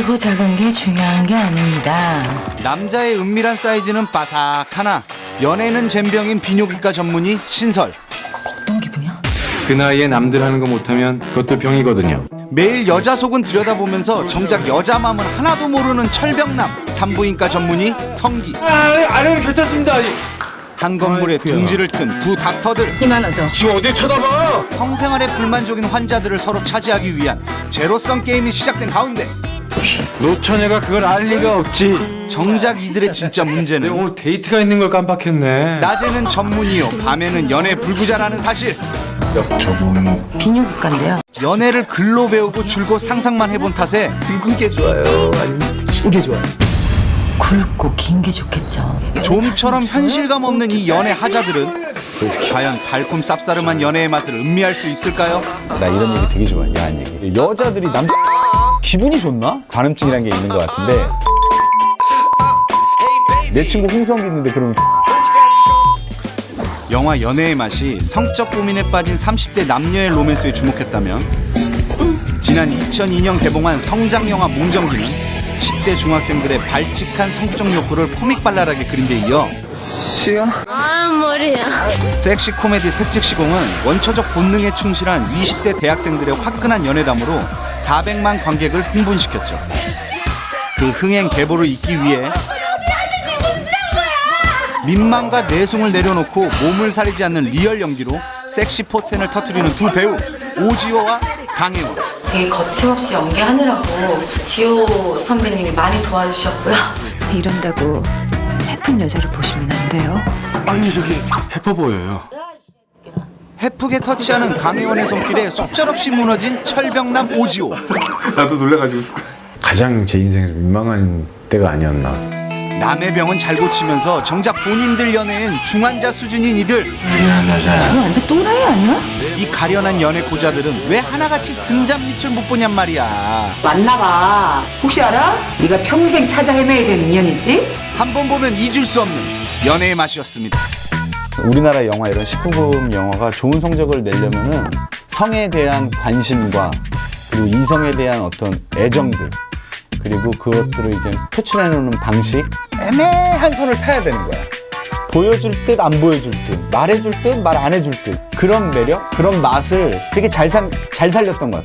크고 작은 게 중요한 게 아닙니다. 남자의 은밀한 사이즈는 바삭 하나 연애는 젬병인 비뇨기과 전문의 신설 어떤 기분이야? 그 나이에 남들 하는 거 못하면 그것도 병이거든요. 매일 여자 속은 들여다보면서 정작 여자 마음은 하나도 모르는 철벽남 산부인과 전문의 성기 아, 아니 괜찮습니다. 한 건물에 둥지를 튼 두 닥터들 이만하죠. 지금 어디 쳐다봐? 성생활에 불만족인 환자들을 서로 차지하기 위한 제로성 게임이 시작된 가운데 노처녀가 그걸 알 리가 없지. 정작 이들의 진짜 내가 문제는 오늘 데이트가 있는 걸 깜빡했네. 낮에는 전문의요 밤에는 연애 불구자라는 사실 비뇨기과인데요. 연애를 글로 배우고 줄곧 상상만 해본 탓에 굵은 게 좋아요? 아니면 긴게 좋아요? 굵고 긴 게 좋겠죠. 좀처럼 현실감 없는 이 연애 하자들은 과연 달콤 쌉싸름한 연애의 맛을 음미할 수 있을까요? 나 이런 얘기 되게 좋아해 야한 얘기 여자들이 남 기분이 좋나? 관음증이란 게 있는 것 같은데. 내 친구 홍성기 있는데 그러면 영화 연애의 맛이 성적 고민에 빠진 30대 남녀의 로맨스에 주목했다면? 지난 2002년 개봉한 성장 영화 몽정기는 10대 중학생들의 발칙한 성적 욕구를 코믹 발랄하게 그린 데 이어 섹시 코미디 색즉시공은 원초적 본능에 충실한 20대 대학생들의 화끈한 연애담으로 400만 관객을 흥분시켰죠. 그 흥행 계보를 잇기 위해 민망과 내숭을 내려놓고 몸을 사리지 않는 리얼 연기로 섹시 포텐을 터뜨리는 두 배우 오지호와 강혜원 되게 거침없이 연기하느라고 지호 선배님이 많이 도와주셨고요. 이런다고 해픈 여자를 보시면 안 돼요. 아니 저기 해퍼 보여요. 해프게 터치하는 강혜원의 손길에 속절없이 무너진 철벽남 오지호 나도 놀래가지고. 가장 제 인생에서 민망한 때가 아니었나. 남의 병은 잘 고치면서 정작 본인들 연애엔 중환자 수준인 이들 저거 완전 또라이 아니야? 이 가련한 연애 고자들은 왜 하나같이 등잔 밑을 못 보냔 말이야 만나봐. 혹시 알아? 네가 평생 찾아 헤매야 되는 인연이지? 한 번 보면 잊을 수 없는 연애의 맛이었습니다 우리나라 영화 이런 19금 영화가 좋은 성적을 내려면은 성에 대한 관심과 그리고 이성에 대한 어떤 애정들 그리고 그것들을 이제 표출해 놓는 방식 애매한 선을 타야 되는 거야. 보여줄 듯 안 보여줄 듯 말해줄 듯 말 안 해줄 듯 그런 매력 그런 맛을 되게 잘, 산, 잘 살렸던 것 같아.